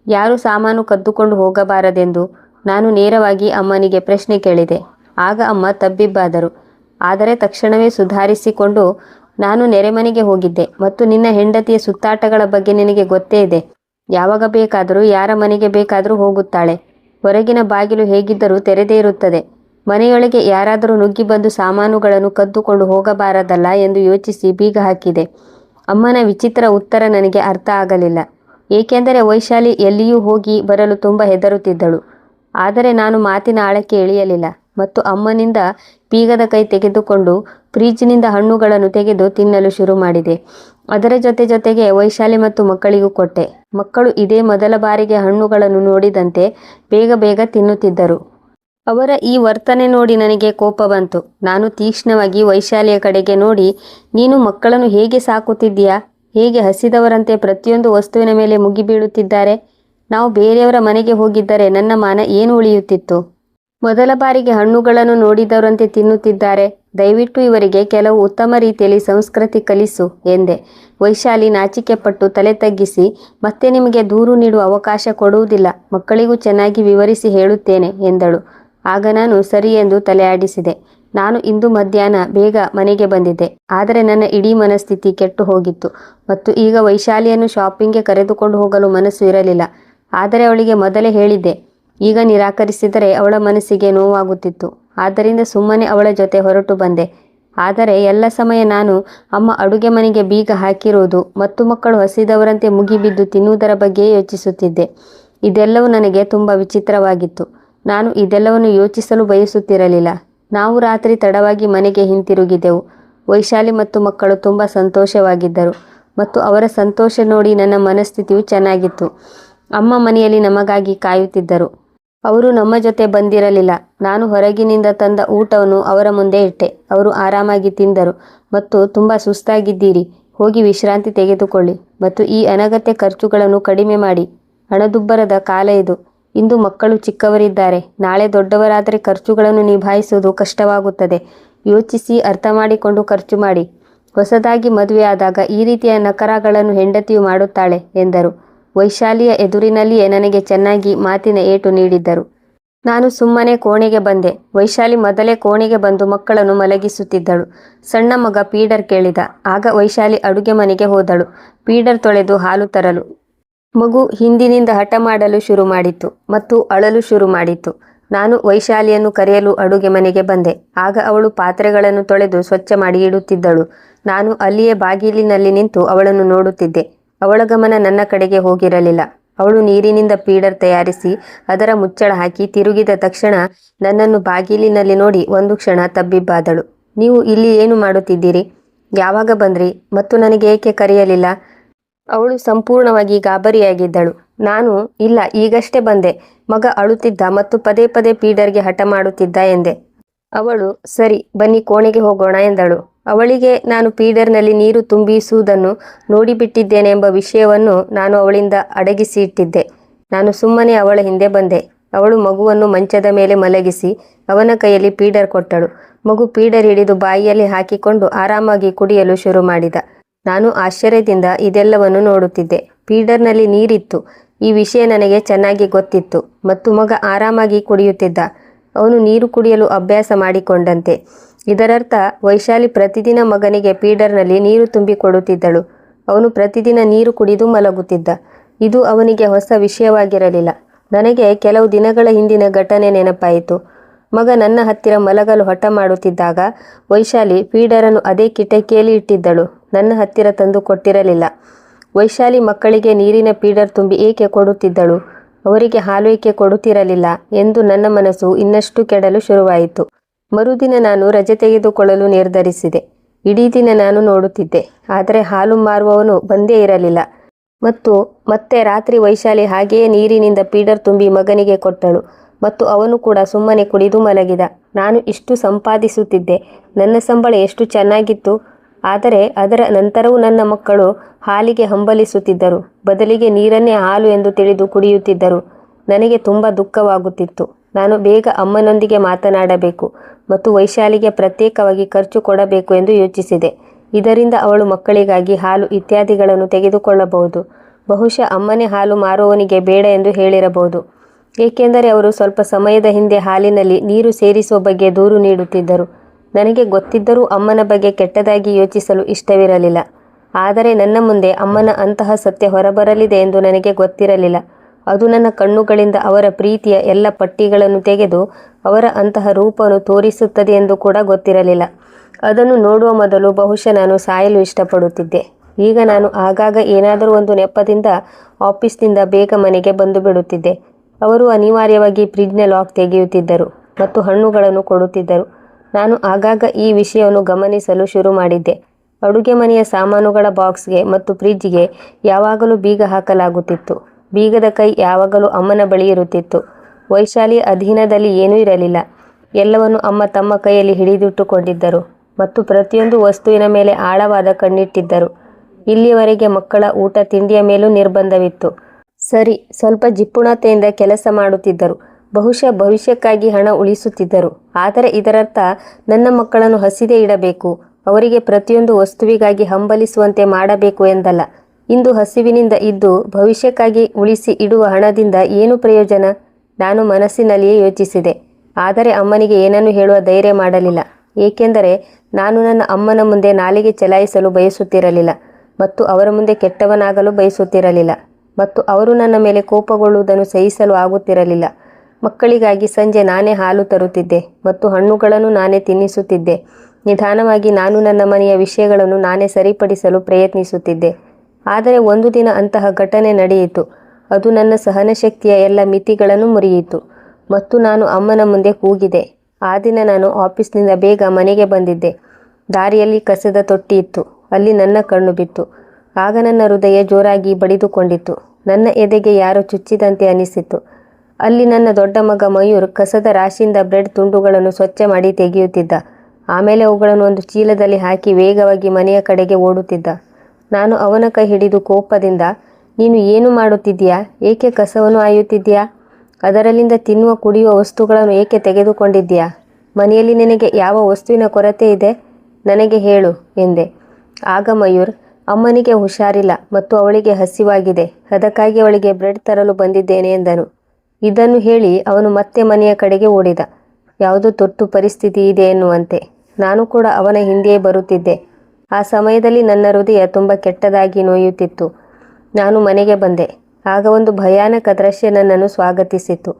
ಯಾರು ಸಾಮಾನು ಕದ್ದುಕೊಂಡು ಹೋಗಬಾರದೆಂದು ನಾನು ನೇರವಾಗಿ ಅಮ್ಮನಿಗೆ ಪ್ರಶ್ನೆ ಕೇಳಿದೆ. ಆಗ ಅಮ್ಮ ತಬ್ಬಿಬ್ಬಾದರು. ಆದರೆ ತಕ್ಷಣವೇ ಸುಧಾರಿಸಿಕೊಂಡು ನಾನು ನೆರೆಮನೆಗೆ ಹೋಗಿದ್ದೆ ಮತ್ತು ನಿನ್ನ ಹೆಂಡತಿಯ ಸುತ್ತಾಟಗಳ ಬಗ್ಗೆ ನಿನಗೆ ಗೊತ್ತೇ ಇದೆ. ಯಾವಾಗ ಬೇಕಾದರೂ, ಯಾರ ಮನೆಗೆ ಬೇಕಾದರೂ ಹೋಗುತ್ತಾಳೆ. ಹೊರಗಿನ ಬಾಗಿಲು ಹೇಗಿದ್ದರೂ ತೆರೆದೇ ಇರುತ್ತದೆ. ಮನೆಯೊಳಗೆ ಯಾರಾದರೂ ನುಗ್ಗಿ ಬಂದು ಸಾಮಾನುಗಳನ್ನು ಕದ್ದುಕೊಂಡು ಹೋಗಬಾರದಲ್ಲ ಎಂದು ಯೋಚಿಸಿ ಬೀಗ ಹಾಕಿದೆ. ಅಮ್ಮನ ವಿಚಿತ್ರ ಉತ್ತರ ನನಗೆ ಅರ್ಥ ಆಗಲಿಲ್ಲ. ಏಕೆಂದರೆ ವೈಶಾಲಿ ಎಲ್ಲಿಯೂ ಹೋಗಿ ಬರಲು ತುಂಬ ಹೆದರುತ್ತಿದ್ದಳು. ಆದರೆ ನಾನು ಮಾತಿನ ಆಳಕ್ಕೆ ಇಳಿಯಲಿಲ್ಲ ಮತ್ತು ಅಮ್ಮನಿಂದ ಬೀಗದ ಕೈ ತೆಗೆದುಕೊಂಡು ಫ್ರಿಜ್ನಿಂದ ಹಣ್ಣುಗಳನ್ನು ತೆಗೆದು ತಿನ್ನಲು ಶುರು ಮಾಡಿದೆ. ಅದರ ಜೊತೆ ಜೊತೆಗೆ ವೈಶಾಲಿ ಮತ್ತು ಮಕ್ಕಳಿಗೂ ಕೊಟ್ಟೆ. ಮಕ್ಕಳು ಇದೇ ಮೊದಲ ಬಾರಿಗೆ ಹಣ್ಣುಗಳನ್ನು ನೋಡಿದಂತೆ ಬೇಗ ಬೇಗ ತಿನ್ನುತ್ತಿದ್ದರು. ಅವರ ಈ ವರ್ತನೆ ನೋಡಿ ನನಗೆ ಕೋಪ ಬಂತು. ನಾನು ತೀಕ್ಷ್ಣವಾಗಿ ವೈಶಾಲಿಯ ಕಡೆಗೆ ನೋಡಿ, ನೀನು ಮಕ್ಕಳನ್ನು ಹೇಗೆ ಸಾಕುತ್ತಿದ್ದೀಯಾ? ಹೇಗೆ ಹಸಿದವರಂತೆ ಪ್ರತಿಯೊಂದು ವಸ್ತುವಿನ ಮೇಲೆ ಮುಗಿಬೀಳುತ್ತಿದ್ದಾರೆ? ನಾವು ಬೇರೆಯವರ ಮನೆಗೆ ಹೋಗಿದ್ದರೆ ನನ್ನ ಮಾನ ಏನು ಉಳಿಯುತ್ತಿತ್ತು? ಮೊದಲ ಬಾರಿಗೆ ಹಣ್ಣುಗಳನ್ನು ನೋಡಿದವರಂತೆ ತಿನ್ನುತ್ತಿದ್ದಾರೆ. ದಯವಿಟ್ಟು ಇವರಿಗೆ ಕೆಲವು ಉತ್ತಮ ರೀತಿಯಲ್ಲಿ ಸಂಸ್ಕೃತಿ ಕಲಿಸು, ಎಂದೆ. ವೈಶಾಲಿ ನಾಚಿಕೆಪಟ್ಟು ತಲೆ ತಗ್ಗಿಸಿ, ಮತ್ತೆ ನಿಮಗೆ ದೂರು ನೀಡುವ ಅವಕಾಶ ಕೊಡುವುದಿಲ್ಲ. ಮಕ್ಕಳಿಗೂ ಚೆನ್ನಾಗಿ ವಿವರಿಸಿ ಹೇಳುತ್ತೇನೆ, ಎಂದಳು. ಆಗ ನಾನು ಸರಿ ಎಂದು ತಲೆ ಆಡಿಸಿದೆ ನಾನು ಇಂದು ಮಧ್ಯಾಹ್ನ ಬೇಗ ಮನೆಗೆ ಬಂದಿದ್ದೆ. ಆದರೆ ನನ್ನ ಇಡೀ ಮನಸ್ಥಿತಿ ಕೆಟ್ಟು ಹೋಗಿತ್ತು ಮತ್ತು ಈಗ ವೈಶಾಲಿಯನ್ನು ಶಾಪಿಂಗ್ಗೆ ಕರೆದುಕೊಂಡು ಹೋಗಲು ಮನಸ್ಸು ಇರಲಿಲ್ಲ. ಆದರೆ ಅವಳಿಗೆ ಮೊದಲೇ ಹೇಳಿದ್ದೆ. ಈಗ ನಿರಾಕರಿಸಿದರೆ ಅವಳ ಮನಸ್ಸಿಗೆ ನೋವಾಗುತ್ತಿತ್ತು. ಆದ್ದರಿಂದ ಸುಮ್ಮನೆ ಅವಳ ಜೊತೆ ಹೊರಟು ಬಂದೆ. ಆದರೆ ಎಲ್ಲ ಸಮಯ ನಾನು ಅಮ್ಮ ಅಡುಗೆ ಮನೆಗೆ ಬೀಗ ಹಾಕಿರುವುದು ಮತ್ತು ಮಕ್ಕಳು ಹಸಿದವರಂತೆ ಮುಗಿಬಿದ್ದು ತಿನ್ನುವುದರ ಬಗ್ಗೆ ಯೋಚಿಸುತ್ತಿದ್ದೆ. ಇದೆಲ್ಲವೂ ನನಗೆ ತುಂಬ ವಿಚಿತ್ರವಾಗಿತ್ತು. ನಾನು ಇದೆಲ್ಲವನ್ನು ಯೋಚಿಸಲು ಬಯಸುತ್ತಿರಲಿಲ್ಲ. ನಾವು ರಾತ್ರಿ ತಡವಾಗಿ ಮನೆಗೆ ಹಿಂತಿರುಗಿದೆವು. ವೈಶಾಲಿ ಮತ್ತು ಮಕ್ಕಳು ತುಂಬ ಸಂತೋಷವಾಗಿದ್ದರು ಮತ್ತು ಅವರ ಸಂತೋಷ ನೋಡಿ ನನ್ನ ಮನಸ್ಥಿತಿಯು ಚೆನ್ನಾಗಿತ್ತು. ಅಮ್ಮ ಮನೆಯಲ್ಲಿ ನಮಗಾಗಿ ಕಾಯುತ್ತಿದ್ದರು. ಅವರು ನಮ್ಮ ಜೊತೆ ಬಂದಿರಲಿಲ್ಲ. ನಾನು ಹೊರಗಿನಿಂದ ತಂದ ಊಟವನ್ನು ಅವರ ಮುಂದೆ ಇಟ್ಟೆ. ಅವರು ಆರಾಮಾಗಿ ತಿಂದರು ಮತ್ತು ತುಂಬ ಸುಸ್ತಾಗಿದ್ದೀರಿ. ಹೋಗಿ ವಿಶ್ರಾಂತಿ ತೆಗೆದುಕೊಳ್ಳಿ ಮತ್ತು ಈ ಅನಗತ್ಯ ಖರ್ಚುಗಳನ್ನು ಕಡಿಮೆ ಮಾಡಿ. ಹಣದುಬ್ಬರದ ಕಾಲ ಇದು. ಇಂದು ಮಕ್ಕಳು ಚಿಕ್ಕವರಿದ್ದಾರೆ. ನಾಳೆ ದೊಡ್ಡವರಾದರೆ ಖರ್ಚುಗಳನ್ನು ನಿಭಾಯಿಸುವುದು ಕಷ್ಟವಾಗುತ್ತದೆ. ಯೋಚಿಸಿ ಅರ್ಥ ಮಾಡಿಕೊಂಡು ಖರ್ಚು ಮಾಡಿ. ಹೊಸದಾಗಿ ಮದುವೆಯಾದಾಗ ಈ ರೀತಿಯ ನಕರಗಳನ್ನು ಹೆಂಡತಿಯು ಮಾಡುತ್ತಾಳೆ ಎಂದರು. ವೈಶಾಲಿಯ ಎದುರಿನಲ್ಲಿಯೇ ನನಗೆ ಚೆನ್ನಾಗಿ ಮಾತಿನ ಏಟು ನೀಡಿದ್ದರು. ನಾನು ಸುಮ್ಮನೆ ಕೋಣೆಗೆ ಬಂದೆ. ವೈಶಾಲಿ ಮೊದಲೇ ಕೋಣೆಗೆ ಬಂದು ಮಕ್ಕಳನ್ನು ಮಲಗಿಸುತ್ತಿದ್ದಳು. ಸಣ್ಣ ಮಗ ಪೀಡರ್ ಕೇಳಿದ. ಆಗ ವೈಶಾಲಿ ಅಡುಗೆ ಮನೆಗೆ ಹೋದಳು. ಪೀಡರ್ ತೊಳೆದು ಹಾಲು ತರಲು ಮಗು ಹಿಂದಿನಿಂದ ಹಠ ಮಾಡಲು ಶುರು ಮಾಡಿತು ಮತ್ತು ಅಳಲು ಶುರು ಮಾಡಿತು ನಾನು ವೈಶಾಲಿಯನ್ನು ಕರೆಯಲು ಅಡುಗೆ ಮನೆಗೆ ಬಂದೆ. ಆಗ ಅವಳು ಪಾತ್ರೆಗಳನ್ನು ತೊಳೆದು ಸ್ವಚ್ಛ ಮಾಡಿ ಇಡುತ್ತಿದ್ದಳು. ನಾನು ಅಲ್ಲಿಯೇ ಬಾಗಿಲಿನಲ್ಲಿ ನಿಂತು ಅವಳನ್ನು ನೋಡುತ್ತಿದ್ದೆ. ಅವಳ ಗಮನ ನನ್ನ ಕಡೆಗೆ ಹೋಗಿರಲಿಲ್ಲ. ಅವಳು ನೀರಿನಿಂದ ಪೀಡರ್ ತಯಾರಿಸಿ ಅದರ ಮುಚ್ಚಳ ಹಾಕಿ ತಿರುಗಿದ ತಕ್ಷಣ ನನ್ನನ್ನು ಬಾಗಿಲಿನಲ್ಲಿ ನೋಡಿ ಒಂದು ಕ್ಷಣ ತಬ್ಬಿಬ್ಬಾದಳು. ನೀವು ಇಲ್ಲಿ ಏನು ಮಾಡುತ್ತಿದ್ದೀರಿ? ಯಾವಾಗ ಬಂದ್ರಿ? ಮತ್ತು ನನಗೆ ಏಕೆ ಕರೆಯಲಿಲ್ಲ? ಅವಳು ಸಂಪೂರ್ಣವಾಗಿ ಗಾಬರಿಯಾಗಿದ್ದಳು. ನಾನು, ಇಲ್ಲ, ಈಗಷ್ಟೇ ಬಂದೆ. ಮಗ ಅಳುತ್ತಿದ್ದ ಮತ್ತು ಪದೇ ಪದೇ ಪೀಡರ್ಗೆ ಹಠ ಮಾಡುತ್ತಿದ್ದ ಎಂದೆ. ಅವಳು, ಸರಿ, ಬನ್ನಿ ಕೋಣೆಗೆ ಹೋಗೋಣ ಎಂದಳು. ಅವಳಿಗೆ, ನಾನು ಪೀಡರ್ನಲ್ಲಿ ನೀರು ತುಂಬಿಸುವುದನ್ನು ನೋಡಿಬಿಟ್ಟಿದ್ದೇನೆ ಎಂಬ ವಿಷಯವನ್ನು ನಾನು ಅವಳಿಂದ ಅಡಗಿಸಿ ಇಟ್ಟಿದ್ದೆ ನಾನು ಸುಮ್ಮನೆ ಅವಳ ಹಿಂದೆ ಬಂದೆ. ಅವಳು ಮಗುವನ್ನು ಮಂಚದ ಮೇಲೆ ಮಲಗಿಸಿ ಅವನ ಕೈಯಲ್ಲಿ ಪೀಡರ್ ಕೊಟ್ಟಳು. ಮಗು ಪೀಡರ್ ಹಿಡಿದು ಬಾಯಿಯಲ್ಲಿ ಹಾಕಿಕೊಂಡು ಆರಾಮಾಗಿ ಕುಡಿಯಲು ಶುರು ಮಾಡಿದ. ನಾನು ಆಶ್ಚರ್ಯದಿಂದ ಇದೆಲ್ಲವನ್ನು ನೋಡುತ್ತಿದ್ದೆ. ಪೀಡರ್ನಲ್ಲಿ ನೀರಿತ್ತು. ಈ ವಿಷಯ ನನಗೆ ಚೆನ್ನಾಗಿ ಗೊತ್ತಿತ್ತು. ಮತ್ತು ಮಗ ಆರಾಮಾಗಿ ಕುಡಿಯುತ್ತಿದ್ದ. ಅವನು ನೀರು ಕುಡಿಯಲು ಅಭ್ಯಾಸ ಮಾಡಿಕೊಂಡಂತೆ. ಇದರರ್ಥ, ವೈಶಾಲಿ ಪ್ರತಿದಿನ ಮಗನಿಗೆ ಪೀಡರ್ನಲ್ಲಿ ನೀರು ತುಂಬಿಕೊಡುತ್ತಿದ್ದಳು ಅವನು ಪ್ರತಿದಿನ ನೀರು ಕುಡಿದು ಮಲಗುತ್ತಿದ್ದ. ಇದು ಅವನಿಗೆ ಹೊಸ ವಿಷಯವಾಗಿರಲಿಲ್ಲ. ನನಗೆ ಕೆಲವು ದಿನಗಳ ಹಿಂದಿನ ಘಟನೆ ನೆನಪಾಯಿತು. ಮಗ ನನ್ನ ಹತ್ತಿರ ಮಲಗಲು ಹಠ ಮಾಡುತ್ತಿದ್ದಾಗ ವೈಶಾಲಿ ಫೀಡರನ್ನು ಅದೇ ಕಿಟಕಿಯಲ್ಲಿ ಇಟ್ಟಿದ್ದಳು. ನನ್ನ ಹತ್ತಿರ ತಂದು ಕೊಟ್ಟಿರಲಿಲ್ಲ. ವೈಶಾಲಿ ಮಕ್ಕಳಿಗೆ ನೀರಿನ ಪೀಡರ್ ತುಂಬಿ ಏಕೆ ಕೊಡುತ್ತಿದ್ದಳು? ಅವರಿಗೆ ಹಾಲು ಏಕೆ ಕೊಡುತ್ತಿರಲಿಲ್ಲ ಎಂದು ನನ್ನ ಮನಸ್ಸು ಇನ್ನಷ್ಟು ಕೆಡಲು ಶುರುವಾಯಿತು. ಮರುದಿನ ನಾನು ರಜೆ ತೆಗೆದುಕೊಳ್ಳಲು ನಿರ್ಧರಿಸಿದೆ. ಇಡೀ ದಿನ ನಾನು ನೋಡುತ್ತಿದ್ದೆ. ಆದರೆ ಹಾಲು ಮಾರುವವನು ಬಂದೇ ಇರಲಿಲ್ಲ. ಮತ್ತು ಮತ್ತೆ ರಾತ್ರಿ ವೈಶಾಲಿ ಹಾಗೆಯೇ ನೀರಿನಿಂದ ಪೀಡರ್ ತುಂಬಿ ಮಗನಿಗೆ ಕೊಟ್ಟಳು. ಮತ್ತು ಅವನು ಕೂಡ ಸುಮ್ಮನೆ ಕುಡಿದು ಮಲಗಿದ. ನಾನು ಇಷ್ಟು ಸಂಪಾದಿಸುತ್ತಿದ್ದೆ. ನನ್ನ ಸಂಬಳ ಎಷ್ಟು ಚೆನ್ನಾಗಿತ್ತು. ಆದರೆ ಅದರ ನಂತರವೂ ನನ್ನ ಮಕ್ಕಳು ಹಾಲಿಗೆ ಹಂಬಲಿಸುತ್ತಿದ್ದರು. ಬದಲಿಗೆ ನೀರನ್ನೇ ಹಾಲು ಎಂದು ತಿಳಿದು ಕುಡಿಯುತ್ತಿದ್ದರು. ನನಗೆ ತುಂಬ ದುಃಖವಾಗುತ್ತಿತ್ತು. ನಾನು ಬೇಗ ಅಮ್ಮನೊಂದಿಗೆ ಮಾತನಾಡಬೇಕು ಮತ್ತು ವೈಶಾಲಿಗೆ ಪ್ರತ್ಯೇಕವಾಗಿ ಖರ್ಚು ಕೊಡಬೇಕು ಎಂದು ಯೋಚಿಸಿದೆ. ಇದರಿಂದ ಅವಳು ಮಕ್ಕಳಿಗಾಗಿ ಹಾಲು ಇತ್ಯಾದಿಗಳನ್ನು ತೆಗೆದುಕೊಳ್ಳಬಹುದು. ಬಹುಶಃ ಅಮ್ಮನೇ ಹಾಲು ಮಾರುವವನಿಗೆ ಬೇಡ ಎಂದು ಹೇಳಿರಬಹುದು. ಏಕೆಂದರೆ ಅವರು ಸ್ವಲ್ಪ ಸಮಯದ ಹಿಂದೆ ಹಾಲಿನಲ್ಲಿ ನೀರು ಸೇರಿಸುವ ಬಗ್ಗೆ ದೂರು ನೀಡುತ್ತಿದ್ದರು. ನನಗೆ ಗೊತ್ತಿದ್ದರೂ ಅಮ್ಮನ ಬಗ್ಗೆ ಕೆಟ್ಟದಾಗಿ ಯೋಚಿಸಲು ಇಷ್ಟವಿರಲಿಲ್ಲ. ಆದರೆ ನನ್ನ ಮುಂದೆ ಅಮ್ಮನ ಅಂತಹ ಸತ್ಯ ಹೊರಬರಲಿದೆ ಎಂದು ನನಗೆ ಗೊತ್ತಿರಲಿಲ್ಲ. ಅದು ನನ್ನ ಕಣ್ಣುಗಳಿಂದ ಅವರ ಪ್ರೀತಿಯ ಎಲ್ಲ ಪಟ್ಟಿಗಳನ್ನು ತೆಗೆದು ಅವರ ಅಂತಹ ರೂಪವನ್ನು ತೋರಿಸುತ್ತದೆ ಎಂದು ಕೂಡ ಗೊತ್ತಿರಲಿಲ್ಲ. ಅದನ್ನು ನೋಡುವ ಮೊದಲು ಬಹುಶಃ ನಾನು ಸಾಯಲು ಇಷ್ಟಪಡುತ್ತಿದ್ದೆ. ಈಗ ನಾನು ಆಗಾಗ ಏನಾದರೂ ಒಂದು ನೆಪದಿಂದ ಆಫೀಸ್ನಿಂದ ಬೇಗ ಮನೆಗೆ ಬಂದು ಬಿಡುತ್ತಿದ್ದೆ. ಅವರು ಅನಿವಾರ್ಯವಾಗಿ ಫ್ರಿಡ್ಜ್ನ ಲಾಕ್ ತೆಗೆಯುತ್ತಿದ್ದರು ಮತ್ತು ಹಣ್ಣುಗಳನ್ನು ಕೊಡುತ್ತಿದ್ದರು. ನಾನು ಆಗಾಗ ಈ ವಿಷಯವನ್ನು ಗಮನಿಸಲು ಶುರು ಮಾಡಿದ್ದೆ. ಅಡುಗೆ ಮನೆಯ ಸಾಮಾನುಗಳ ಬಾಕ್ಸ್ಗೆ ಮತ್ತು ಫ್ರಿಡ್ಜ್ಗೆ ಯಾವಾಗಲೂ ಬೀಗ ಹಾಕಲಾಗುತ್ತಿತ್ತು. ಬೀಗದ ಕೈ ಯಾವಾಗಲೂ ಅಮ್ಮನ ಬಳಿ ಇರುತ್ತಿತ್ತು. ವೈಶಾಲಿ ಅಧೀನದಲ್ಲಿ ಏನೂ ಇರಲಿಲ್ಲ. ಎಲ್ಲವನ್ನು ಅಮ್ಮ ತಮ್ಮ ಕೈಯಲ್ಲಿ ಹಿಡಿದಿಟ್ಟುಕೊಂಡಿದ್ದರು ಮತ್ತು ಪ್ರತಿಯೊಂದು ವಸ್ತುವಿನ ಮೇಲೆ ಆಳವಾದ ಕಣ್ಣಿಟ್ಟಿದ್ದರು. ಇಲ್ಲಿಯವರೆಗೆ ಮಕ್ಕಳ ಊಟ ತಿಂಡಿಯ ಮೇಲೂ ನಿರ್ಬಂಧವಿತ್ತು. ಸರಿ, ಸ್ವಲ್ಪ ಜಿಪುಣತೆಯಿಂದ ಕೆಲಸ ಮಾಡುತ್ತಿದ್ದರು. ಬಹುಶಃ ಭವಿಷ್ಯಕ್ಕಾಗಿ ಹಣ ಉಳಿಸುತ್ತಿದ್ದರು. ಆದರೆ ಇದರರ್ಥ ನನ್ನ ಮಕ್ಕಳನ್ನು ಹಸಿದೇ ಇಡಬೇಕು. ಅವರಿಗೆ ಪ್ರತಿಯೊಂದು ವಸ್ತುವಿಗಾಗಿ ಹಂಬಲಿಸುವಂತೆ ಮಾಡಬೇಕು ಎಂದಲ್ಲ. ಇಂದು ಹಸಿವಿನಿಂದ ಇದ್ದು ಭವಿಷ್ಯಕ್ಕಾಗಿ ಉಳಿಸಿ ಇಡುವ ಹಣದಿಂದ ಏನು ಪ್ರಯೋಜನ? ನಾನು ಮನಸ್ಸಿನಲ್ಲಿಯೇ ಯೋಚಿಸಿದೆ. ಆದರೆ ಅಮ್ಮನಿಗೆ ಏನನ್ನು ಹೇಳುವ ಧೈರ್ಯ ಮಾಡಲಿಲ್ಲ. ಏಕೆಂದರೆ ನಾನು ನನ್ನ ಅಮ್ಮನ ಮುಂದೆ ನಾಲಿಗೆ ಚಲಾಯಿಸಲು ಬಯಸುತ್ತಿರಲಿಲ್ಲ ಮತ್ತು ಅವರ ಮುಂದೆ ಕೆಟ್ಟವನಾಗಲು ಬಯಸುತ್ತಿರಲಿಲ್ಲ. ಮತ್ತು ಅವರು ನನ್ನ ಮೇಲೆ ಕೋಪಗೊಳ್ಳುವುದನ್ನು ಸಹಿಸಲು ಆಗುತ್ತಿರಲಿಲ್ಲ. ಮಕ್ಕಳಿಗಾಗಿ ಸಂಜೆ ನಾನೇ ಹಾಲು ತರುತ್ತಿದ್ದೆ ಮತ್ತು ಹಣ್ಣುಗಳನ್ನು ನಾನೇ ತಿನ್ನಿಸುತ್ತಿದ್ದೆ. ನಿಧಾನವಾಗಿ ನಾನು ನನ್ನ ಮನೆಯ ವಿಷಯಗಳನ್ನು ನಾನೇ ಸರಿಪಡಿಸಲು ಪ್ರಯತ್ನಿಸುತ್ತಿದ್ದೆ. ಆದರೆ ಒಂದು ದಿನ ಅಂತಹ ಘಟನೆ ನಡೆಯಿತು. ಅದು ನನ್ನ ಸಹನಶಕ್ತಿಯ ಎಲ್ಲ ಮಿತಿಗಳನ್ನು ಮುರಿಯಿತು ಮತ್ತು ನಾನು ಅಮ್ಮನ ಮುಂದೆ ಕೂಗಿದೆ. ಆ ದಿನ ನಾನು ಆಫೀಸ್ನಿಂದ ಬೇಗ ಮನೆಗೆ ಬಂದಿದ್ದೆ. ದಾರಿಯಲ್ಲಿ ಕಸದ ತೊಟ್ಟಿ ಇತ್ತು ಅಲ್ಲಿ ನನ್ನ ಕಣ್ಣು ಬಿತ್ತು. ಆಗ ನನ್ನ ಹೃದಯ ಜೋರಾಗಿ ಬಡಿದುಕೊಂಡಿತು. ನನ್ನ ಎದೆಗೆ ಯಾರೋ ಚುಚ್ಚಿದಂತೆ ಅನಿಸಿತು ಅಲ್ಲಿ ನನ್ನ ದೊಡ್ಡ ಮಗ ಮಯೂರ್ ಕಸದ ರಾಶಿಯಿಂದ ಬ್ರೆಡ್ ತುಂಡುಗಳನ್ನು ಸ್ವಚ್ಛ ಮಾಡಿ ತೆಗೆಯುತ್ತಿದ್ದ. ಆಮೇಲೆ ಅವುಗಳನ್ನು ಒಂದು ಚೀಲದಲ್ಲಿ ಹಾಕಿ ವೇಗವಾಗಿ ಮನೆಯ ಕಡೆಗೆ ಓಡುತ್ತಿದ್ದ. ನಾನು ಅವನ ಕೈ ಹಿಡಿದು ಕೋಪದಿಂದ, ನೀನು ಏನು ಮಾಡುತ್ತಿದ್ದೀಯಾ? ಏಕೆ ಕಸವನ್ನು ಆಯುತ್ತಿದ್ದೀಯಾ? ಅದರಲ್ಲಿಂದ ತಿನ್ನುವ ಕುಡಿಯುವ ವಸ್ತುಗಳನ್ನು ಏಕೆ ತೆಗೆದುಕೊಂಡಿದ್ದೀಯಾ? ಮನೆಯಲ್ಲಿ ನಿನಗೆ ಯಾವ ವಸ್ತುವಿನ ಕೊರತೆ ಇದೆ? ನನಗೆ ಹೇಳು ಎಂದೆ. ಆಗ ಮಯೂರ್ ಅಮ್ಮನಿಗೆ ಹುಷಾರಿಲ್ಲ ಮತ್ತು ಅವಳಿಗೆ ಹಸಿವಾಗಿದೆ. ಅದಕ್ಕಾಗಿ ಅವಳಿಗೆ ಬ್ರೆಡ್ ತರಲು ಬಂದಿದ್ದೇನೆ ಎಂದನು. ಇದನ್ನು ಹೇಳಿ ಅವನು ಮತ್ತೆ ಮನೆಯ ಕಡೆಗೆ ಓಡಿದ. ಯಾವುದೋ ತುರ್ತು ಪರಿಸ್ಥಿತಿ ಇದೆ ಎನ್ನುವಂತೆ. ನಾನು ಕೂಡ ಅವನ ಹಿಂದೆಯೇ ಬರುತ್ತಿದ್ದೆ. ಆ ಸಮಯದಲ್ಲಿ ನನ್ನ ಹೃದಯ ತುಂಬ ಕೆಟ್ಟದಾಗಿ ನೋಯುತ್ತಿತ್ತು. ನಾನು ಮನೆಗೆ ಬಂದೆ. ಆಗ ಒಂದು ಭಯಾನಕ ದೃಶ್ಯ ನನ್ನನ್ನು ಸ್ವಾಗತಿಸಿತು.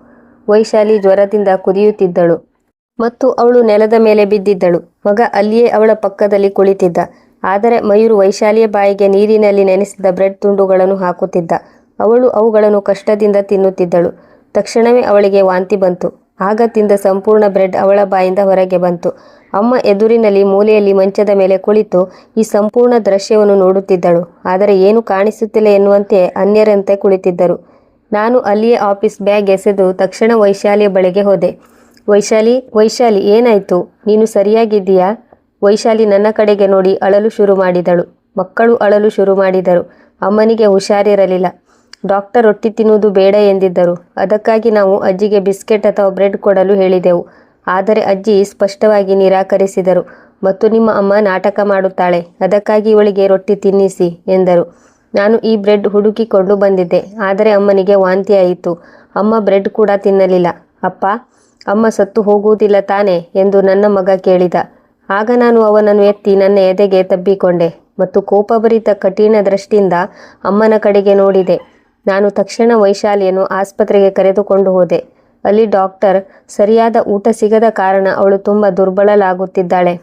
ವೈಶಾಲಿ ಜ್ವರದಿಂದ ಕುದಿಯುತ್ತಿದ್ದಳು. ಮತ್ತು ಅವಳು ನೆಲದ ಮೇಲೆ ಬಿದ್ದಿದ್ದಳು. ಮಗ ಅಲ್ಲಿಯೇ ಅವಳ ಪಕ್ಕದಲ್ಲಿ ಕುಳಿತಿದ್ದ. ಆದರೆ ಮಯೂರು ವೈಶಾಲಿಯ ಬಾಯಿಗೆ ನೀರಿನಲ್ಲಿ ನೆನೆಸಿದ ಬ್ರೆಡ್ ತುಂಡುಗಳನ್ನು ಹಾಕುತ್ತಿದ್ದ. ಅವಳು ಅವುಗಳನ್ನು ಕಷ್ಟದಿಂದ ತಿನ್ನುತ್ತಿದ್ದಳು. ತಕ್ಷಣವೇ ಅವಳಿಗೆ ವಾಂತಿ ಬಂತು. ಆಗ ತಿಂದ ಸಂಪೂರ್ಣ ಬ್ರೆಡ್ ಅವಳ ಬಾಯಿಂದ ಹೊರಗೆ ಬಂತು. ಅಮ್ಮ ಎದುರಿನಲ್ಲಿ ಮೂಲೆಯಲ್ಲಿ ಮಂಚದ ಮೇಲೆ ಕುಳಿತು ಈ ಸಂಪೂರ್ಣ ದೃಶ್ಯವನ್ನು ನೋಡುತ್ತಿದ್ದಳು. ಆದರೆ ಏನು ಕಾಣಿಸುತ್ತಿಲ್ಲ ಎನ್ನುವಂತೆ ಅನ್ಯರಂತೆ ಕುಳಿತಿದ್ದರು. ನಾನು ಅಲ್ಲಿಯೇ ಆಫೀಸ್ ಬ್ಯಾಗ್ ಎಸೆದು ತಕ್ಷಣ ವೈಶಾಲಿಯ ಬಳಿಗೆ ಹೋದೆ. ವೈಶಾಲಿ ವೈಶಾಲಿ, ಏನಾಯಿತು? ನೀನು ಸರಿಯಾಗಿದ್ದೀಯಾ? ವೈಶಾಲಿ ನನ್ನ ಕಡೆಗೆ ನೋಡಿ ಅಳಲು ಶುರು ಮಾಡಿದಳು. ಮಕ್ಕಳು ಅಳಲು ಶುರು ಮಾಡಿದರು. ಅಮ್ಮನಿಗೆ ಹುಷಾರಿರಲಿಲ್ಲ. ಡಾಕ್ಟರ್ ರೊಟ್ಟಿ ತಿನ್ನುವುದು ಬೇಡ ಎಂದಿದ್ದರು. ಅದಕ್ಕಾಗಿ ನಾವು ಅಜ್ಜಿಗೆ ಬಿಸ್ಕೆಟ್ ಅಥವಾ ಬ್ರೆಡ್ ಕೊಡಲು ಹೇಳಿದೆವು. ಆದರೆ ಅಜ್ಜಿ ಸ್ಪಷ್ಟವಾಗಿ ನಿರಾಕರಿಸಿದರು. ಮತ್ತು ನಿಮ್ಮ ಅಮ್ಮ ನಾಟಕ ಮಾಡುತ್ತಾಳೆ. ಅದಕ್ಕಾಗಿ ಇವಳಿಗೆ ರೊಟ್ಟಿ ತಿನ್ನಿಸಿ ಎಂದರು. ನಾನು ಈ ಬ್ರೆಡ್ ಹುಡುಕಿಕೊಂಡು ಬಂದಿದ್ದೆ. ಆದರೆ ಅಮ್ಮನಿಗೆ ವಾಂತಿಯಾಯಿತು ಅಮ್ಮ ಬ್ರೆಡ್ ಕೂಡ ತಿನ್ನಲಿಲ್ಲ. ಅಪ್ಪ, ಅಮ್ಮ ಸತ್ತು ಹೋಗುವುದಿಲ್ಲ ತಾನೆ ಎಂದು ನನ್ನ ಮಗ ಕೇಳಿದ. ಆಗ ನಾನು ಅವನನ್ನು ಎತ್ತಿ ನನ್ನ ಎದೆಗೆ ತಬ್ಬಿಕೊಂಡೆ ಮತ್ತು ಕೋಪಭರಿತ ಕಠಿಣ ದೃಷ್ಟಿಯಿಂದ ಅಮ್ಮನ ಕಡೆಗೆ ನೋಡಿದೆ. ನಾನು ತಕ್ಷಣ ವೈಶಾಲಿಯನ್ನು ಆಸ್ಪತ್ರೆಗೆ ಕರೆದುಕೊಂಡು ಹೋದೆ. ಅಲ್ಲಿ ಡಾಕ್ಟರ್ ಸರಿಯಾದ ಊಟ ಸಿಗದ ಕಾರಣ ಅವಳು ತುಂಬ ದುರ್ಬಲಲಾಗುತ್ತಿದ್ದಾಳೆ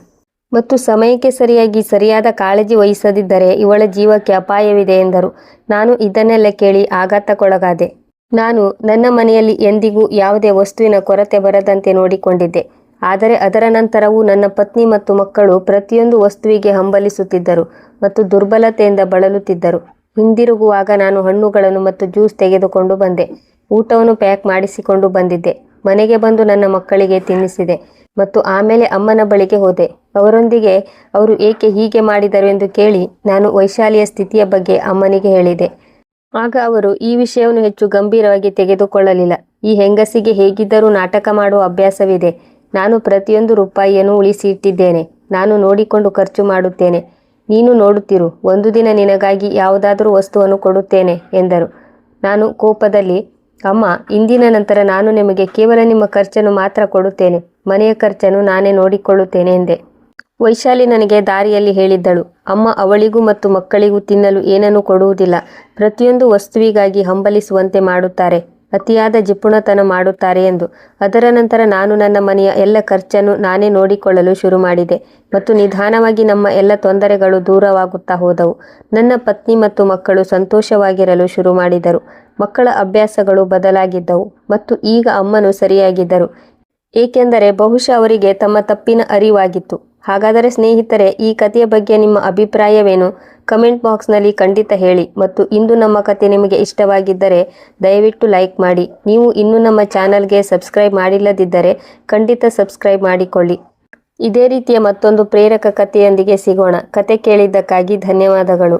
ಮತ್ತು ಸಮಯಕ್ಕೆ ಸರಿಯಾಗಿ ಸರಿಯಾದ ಕಾಳಜಿ ವಹಿಸದಿದ್ದರೆ ಇವಳ ಜೀವಕ್ಕೆ ಅಪಾಯವಿದೆ ಎಂದರು. ನಾನು ಇದನ್ನೆಲ್ಲ ಕೇಳಿ ಆಘಾತಕ್ಕೊಳಗಾದೆ. ನಾನು ನನ್ನ ಮನೆಯಲ್ಲಿ ಎಂದಿಗೂ ಯಾವುದೇ ವಸ್ತುವಿನ ಕೊರತೆ ಬರದಂತೆ ನೋಡಿಕೊಂಡಿದ್ದೆ. ಆದರೆ ಅದರ ನಂತರವೂ ನನ್ನ ಪತ್ನಿ ಮತ್ತು ಮಕ್ಕಳು ಪ್ರತಿಯೊಂದು ವಸ್ತುವಿಗೆ ಹಂಬಲಿಸುತ್ತಿದ್ದರು ಮತ್ತು ದುರ್ಬಲತೆಯಿಂದ ಬಳಲುತ್ತಿದ್ದರು. ಹಿಂದಿರುಗುವಾಗ ನಾನು ಹಣ್ಣುಗಳನ್ನು ಮತ್ತು ಜ್ಯೂಸ್ ತೆಗೆದುಕೊಂಡು ಬಂದೆ. ಊಟವನ್ನು ಪ್ಯಾಕ್ ಮಾಡಿಸಿಕೊಂಡು ಬಂದಿದ್ದೆ. ಮನೆಗೆ ಬಂದು ನನ್ನ ಮಕ್ಕಳಿಗೆ ತಿನ್ನಿಸಿದೆ ಮತ್ತು ಆಮೇಲೆ ಅಮ್ಮನ ಬಳಿಗೆ ಹೋದೆ. ಅವರೊಂದಿಗೆ ಅವರು ಏಕೆ ಹೀಗೆ ಮಾಡಿದರು ಎಂದು ಕೇಳಿ ನಾನು ವೈಶಾಲಿಯ ಸ್ಥಿತಿಯ ಬಗ್ಗೆ ಅಮ್ಮನಿಗೆ ಹೇಳಿದೆ. ಆಗ ಅವರು ಈ ವಿಷಯವನ್ನು ಹೆಚ್ಚು ಗಂಭೀರವಾಗಿ ತೆಗೆದುಕೊಳ್ಳಲಿಲ್ಲ. ಈ ಹೆಂಗಸಿಗೆ ಹೇಗಿದ್ದರೂ ನಾಟಕ ಮಾಡುವ ಅಭ್ಯಾಸವಿದೆ. ನಾನು ಪ್ರತಿಯೊಂದು ರೂಪಾಯಿಯನ್ನು ಉಳಿಸಿ ಇಟ್ಟಿದ್ದೇನೆ. ನಾನು ನೋಡಿಕೊಂಡು ಖರ್ಚು ಮಾಡುತ್ತೇನೆ. ನೀನು ನೋಡುತ್ತಿರು. ಒಂದು ದಿನ ನಿನಗಾಗಿ ಯಾವುದಾದರೂ ವಸ್ತುವನ್ನು ಕೊಡುತ್ತೇನೆ, ಎಂದರು. ನಾನು ಕೋಪದಲ್ಲಿ, ಅಮ್ಮ, ಇಂದಿನ ನಂತರ ನಾನು ನಿಮಗೆ ಕೇವಲ ನಿಮ್ಮ ಖರ್ಚನ್ನು ಮಾತ್ರ ಕೊಡುತ್ತೇನೆ. ಮನೆಯ ಖರ್ಚನ್ನು ನಾನೇ ನೋಡಿಕೊಳ್ಳುತ್ತೇನೆ, ಎಂದೆ. ವೈಶಾಲಿ ನನಗೆ ದಾರಿಯಲ್ಲಿ ಹೇಳಿದ್ದಳು. ಅಮ್ಮ ಅವಳಿಗೂ ಮತ್ತು ಮಕ್ಕಳಿಗೂ ತಿನ್ನಲು ಏನನ್ನೂ ಕೊಡುವುದಿಲ್ಲ. ಪ್ರತಿಯೊಂದು ವಸ್ತುವಿಗಾಗಿ ಹಂಬಲಿಸುವಂತೆ ಮಾಡುತ್ತಾರೆ. ಅತಿಯಾದ ಜಿಪುಣತನ ಮಾಡುತ್ತಾರೆ ಎಂದು. ಅದರ ನಂತರ ನಾನು ನನ್ನ ಮನೆಯ ಎಲ್ಲ ಖರ್ಚನ್ನು ನಾನೇ ನೋಡಿಕೊಳ್ಳಲು ಶುರು ಮಾಡಿದೆ ಮತ್ತು ನಿಧಾನವಾಗಿ ನಮ್ಮ ಎಲ್ಲ ತೊಂದರೆಗಳು ದೂರವಾಗುತ್ತಾ ಹೋದವು. ನನ್ನ ಪತ್ನಿ ಮತ್ತು ಮಕ್ಕಳು ಸಂತೋಷವಾಗಿರಲು ಶುರು ಮಾಡಿದರು. ಮಕ್ಕಳ ಅಭ್ಯಾಸಗಳು ಬದಲಾಗಿದ್ದವು ಮತ್ತು ಈಗ ಅಮ್ಮನು ಸರಿಯಾಗಿದ್ದರು. ಏಕೆಂದರೆ ಬಹುಶಃ ಅವರಿಗೆ ತಮ್ಮ ತಪ್ಪಿನ ಅರಿವಾಗಿತ್ತು. ಹಾಗಾದರೆ ಸ್ನೇಹಿತರೆ, ಈ ಕಥೆಯ ಬಗ್ಗೆ ನಿಮ್ಮ ಅಭಿಪ್ರಾಯವೇನು? ಕಮೆಂಟ್ ಬಾಕ್ಸ್ನಲ್ಲಿ ಖಂಡಿತ ಹೇಳಿ ಮತ್ತು ಇಂದು ನಮ್ಮ ಕತೆ ನಿಮಗೆ ಇಷ್ಟವಾಗಿದ್ದರೆ ದಯವಿಟ್ಟು ಲೈಕ್ ಮಾಡಿ. ನೀವು ಇನ್ನೂ ನಮ್ಮ ಚಾನಲ್ಗೆ ಸಬ್ಸ್ಕ್ರೈಬ್ ಮಾಡಿಲ್ಲದಿದ್ದರೆ ಖಂಡಿತ ಸಬ್ಸ್ಕ್ರೈಬ್ ಮಾಡಿಕೊಳ್ಳಿ. ಇದೇ ರೀತಿಯ ಮತ್ತೊಂದು ಪ್ರೇರಕ ಕಥೆಯೊಂದಿಗೆ ಸಿಗೋಣ. ಕತೆ ಕೇಳಿದ್ದಕ್ಕಾಗಿ ಧನ್ಯವಾದಗಳು.